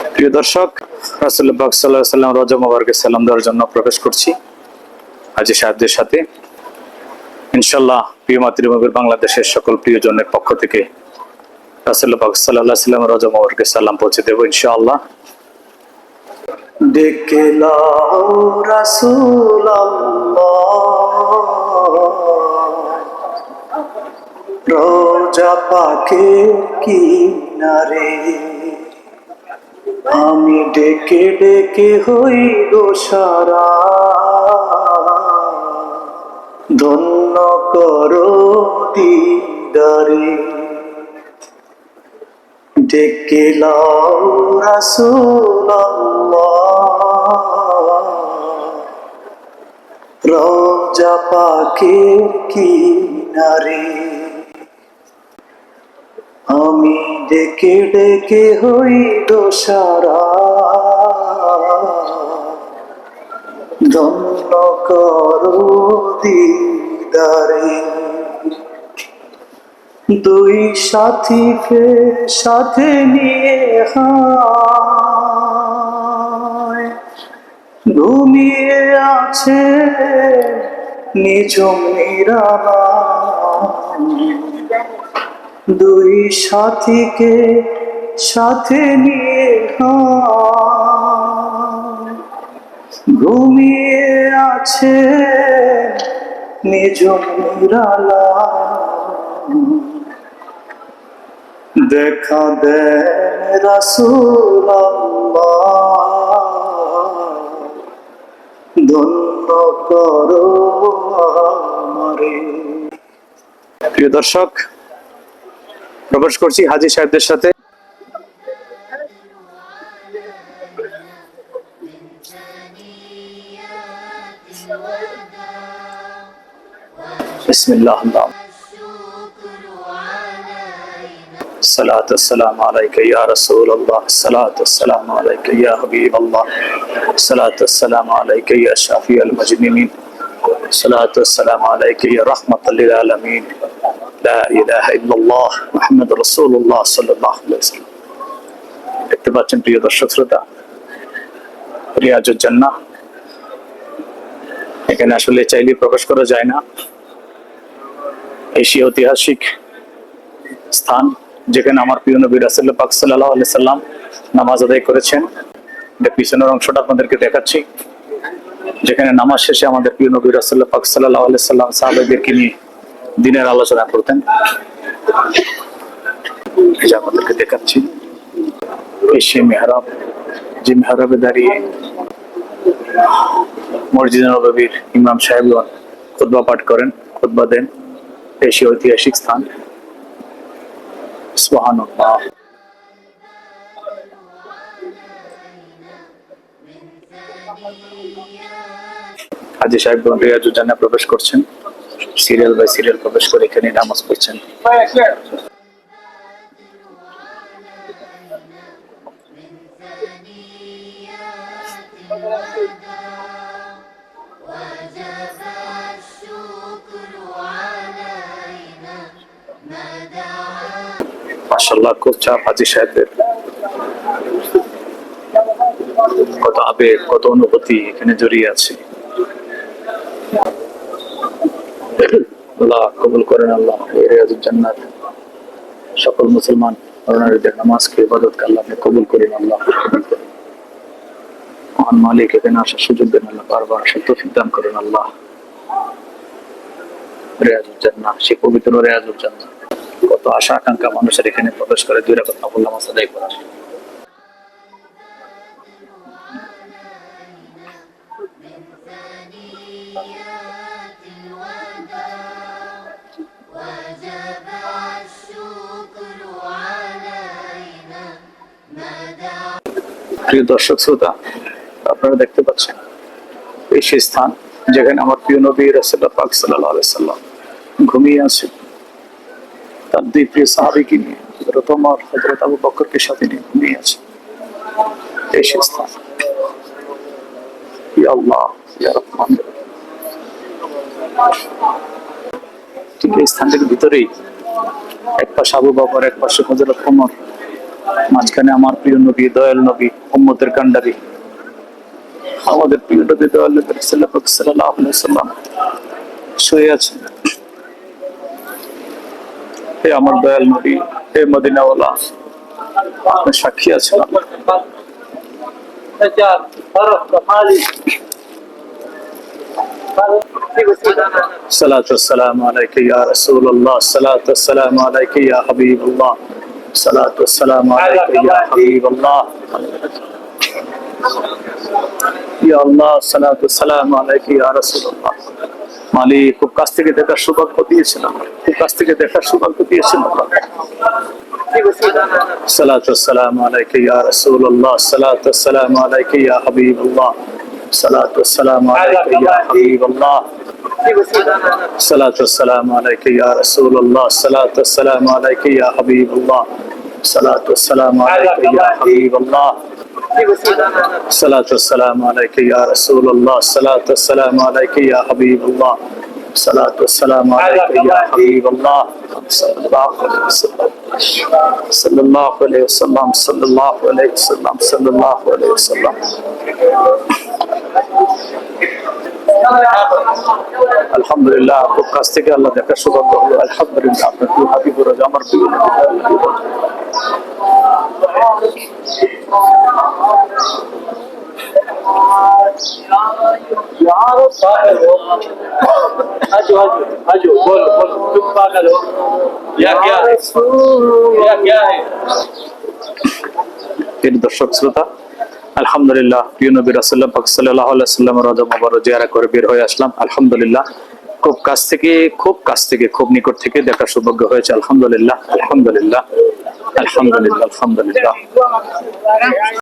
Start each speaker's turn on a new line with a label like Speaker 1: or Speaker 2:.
Speaker 1: প্রিয় দর্শক রাসুল্লাহ সাল্লাহ সাল্লাম রজা মোবারকে সালাম দেওয়ার জন্য প্রবেশ করছি। আজি সাহেবদের সাথে ইনশাল্লাহ প্রিয় মাতৃভূমির বাংলাদেশের সকল প্রিয়জনের পক্ষ থেকে রাসুল্লাহ সাল্লাহ সাল্লাম রজা মোবারকে সালাম পৌঁছে দেবো ইনশাআল্লাহ। ডেকে রোজা পাকে কিনারে আমি ডেকে ডেকে হই সারা। ধন্য করো দিদারে। ডেকে লাও রাসূল রোজা পাকের কিনারে। আমি ডেকে ডেকে হই দোসারা ধন্য করো দিদারে। দুই সাথীকে সাথে নিয়ে ঘুমিয়ে আছে নিজম নিরালা দুই সাথীকে সাথে নিয়ে ঘুমিয়ে আছে নিজ নিরালা। দেখা দেন রাসূল ধন্য করো প্রিয় দর্শক প্রবেশ করছি হাজি সাহেবদের সাথে بسم الله اللهم الصلاة والسلام عليك يا رسول الله الصلاة والسلام عليك يا حبيب الله الصلاة والسلام عليك يا شافي المجنمين الصلاة والسلام عليك يا رحمة للعالمين لا إله إلا الله محمد رسول الله صلى الله عليه وسلم দেখতে পাচ্ছেন প্রিয় দর্শক শ্রোতা রিয়াজুজ্জান্না এখানে আসলে চাইলে প্রবেশ করা যায় না এশিয়া ঐতিহাসিক স্থান যেখানে আমার প্রিয় নবী রাসুল্লাহ পাক সাল্লাহ আলি সাল্লাম নামাজ আদায় করেছেন এটা পিছনের অংশটা আপনাদেরকে দেখাচ্ছি যেখানে নামাজ শেষে আমাদের প্রিয় নবী রাসুল্লাহ পাক সাল্লাহ আলি সাল্লাম সাহাবাদেরকে নিয়ে দিনের আলোচনা করতেন। আপনাদেরকে দেখাচ্ছি এই সে মেহরাব, যে মেহরাবে দাঁড়িয়ে মসজিদ নবীর ইমাম সাহেবগণ খুতবা পাঠ করেন, খুতবা দেন, এশিয়া ঐতিহাসিক স্থান। হাজি সাহেবগণ রিয়াজুজ্জানে প্রবেশ করছেন। সিরিয়াল বাই সিরিয়াল প্রবেশ করে এখানে নামাজ পড়ছেন। মাসাল্লাহ খুব চাপ সাহেবের কত আবেগ, কত অনুভূতি এখানে জড়িয়ে আছে। আল্লাহ কবুল করেন, আল্লাহ জান্নাত। সকল মুসলমান আল্লাহ কবুল করেন, আল্লাহ মহান মালিক আসার সুযোগ দেন, আল্লাহ বারবার করেন, আল্লাহ সে পবিত্র রেয়াজুল জান্নাহ কত আশা, আকাঙ্ক্ষা মানুষের এখানে প্রবেশ করে, দুই রকম নামাজ আদায় করার প্রিয় দর্শক শ্রোতা, আপনারা দেখতে পাচ্ছেন এই সেই স্থান যেখানে আমার প্রিয় নবী রাসুল্লাহ পাক সাল্লাহ সাল্লাম ঘুমিয়ে আছে তার দুই প্রিয় সাহাবিকে নিয়ে হজরত আমার হজরত আবু বকরকে সাথে নিয়ে ঘুমিয়ে আছে এই সেই স্থান। আল্লাহ রহমান। ঠিক এই স্থানটির ভিতরেই এক পাশে আবু বকর, এক পাশে হজরত ওমর মাঝখানে আমার প্রিয় নবী, দয়াল নবী, উম্মতের কান্ডারি আমাদের প্রিয় নবী, দয়াল নবী সাল্লাহ সাল্লাম শুয়ে আছেন হে আমার দয়াল নবী, হে মদিনাওয়ালা আপনার সাক্ষী আছেন?
Speaker 2: সালাম আলাইকে ইয়া
Speaker 1: রাসূলুল্লাহ, সালাতু সালাম আলাইকে ইয়া হাবিবুল্লাহ। الصلاة والسلام عليك يا حبيب الله الصلاة والسلام عليك يا حبيب الله يا الله الصلاة والسلام عليك يا رسول الله মালিক খুব কাছ থেকে দেখার সৌভাগ্য দিয়েছিলাম খুব কাছ থেকে দেখার সৌভাগ্য দিয়েছিলাম الصلاة والسلام عليك يا رسول الله الصلاة والسلام عليك يا حبيب الله الصلاة والسلام عليك يا حبيب الله الصلاة والسلام عليك يا رسول الله الصلاة والسلام عليك يا حبيب الله الصلاة والسلام عليك يا حبيب الله الصلاة والسلام عليك يا رسول الله الصلاة والسلام عليك يا حبيب الله الصلاة والسلام عليك يا حبيب الله صلى الله عليه وسلم صلى الله عليه وسلم. صلى الله عليه وسلم. صلى الله عليه وسلم. আলহামদুলিল্লাহ খুব কাছ থেকে আল্লাহ দেখার সৌভাগ্য হলো আলহামদুলিল্লাহ আপনার প্রিয় হাবিবুর রাজা আমার প্রিয় তিনি দর্শক শ্রোতা আলহামদুলিল্লাহ, প্রিয় নবী রাসুল্লাহ পাক সাল্লাহ সাল্লাম রাজা মোবারক জিয়ারা করে বের হয়ে আসলাম। আলহামদুলিল্লাহ, খুব কাছ থেকে, খুব কাছ থেকে, খুব নিকট থেকে দেখার সৌভাগ্য হয়েছে। আলহামদুলিল্লাহ আলহামদুলিল্লাহ আলহামদুলিল্লাহ আলহামদুলিল্লাহ।